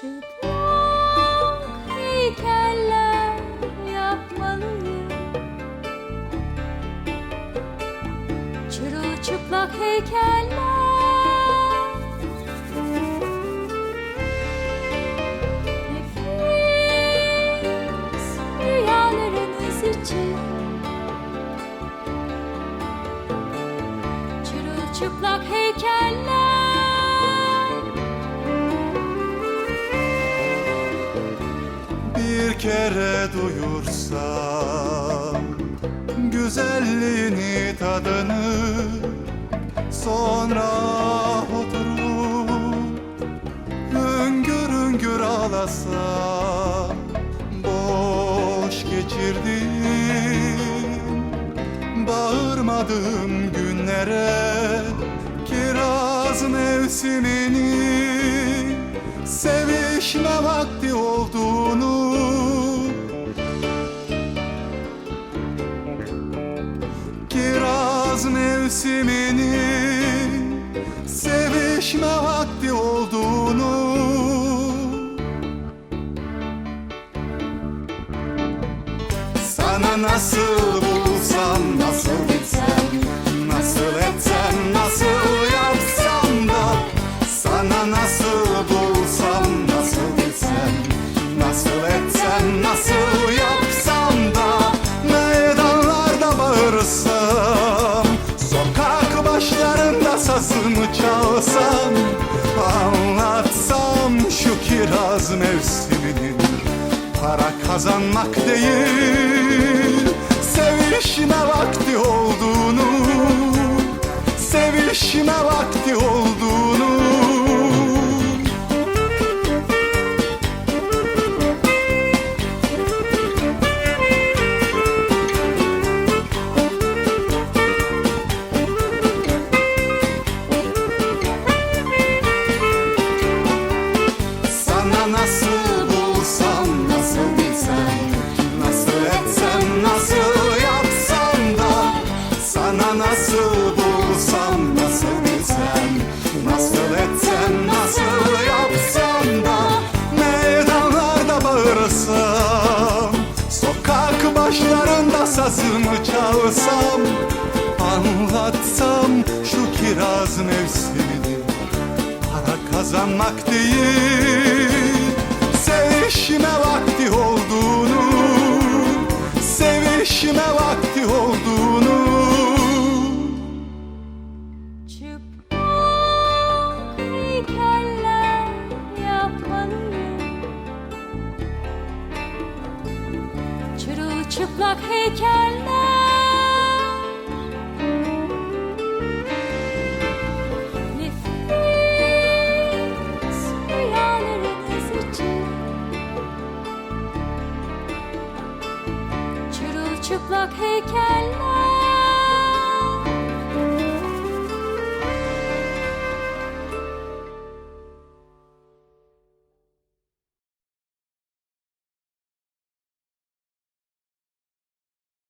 Çıplak heykeller yapmalıyım. Çırılçıplak heykeller. Nefis rüyalarınız için. Çırılçıplak heykeller kere duyursam Güzelliğini tadını Sonra oturup Hüngür hüngür ağlasam Boş geçirdim. Bağırmadım günlere Kiraz mevsimini Sevişme vakti olduğunu Kiraz mevsimini Sevişme vakti olduğunu. Sana nasıl bulsam, nasıl bilsem Nasıl etsem, nasıl yapsam da. Sana nasıl bulsam, nasıl bilsem Nasıl etsem, nasıl sazımı çalsam Anlatsam şu kiraz mevsiminin Para kazanmak değil Sevişme vakti olduğunu Sevişme vakti olduğunu nasıl bulsam, nasıl bilsem Nasıl etsem, nasıl yapsam da Meydanlarda bağırsam Sokak başlarında sazımı çalsam Anlatsam şu kiraz mevsimini Para kazanmak değil çıplak heykeller. Nefis rüyalarınız için Çırılçıplak heykeller.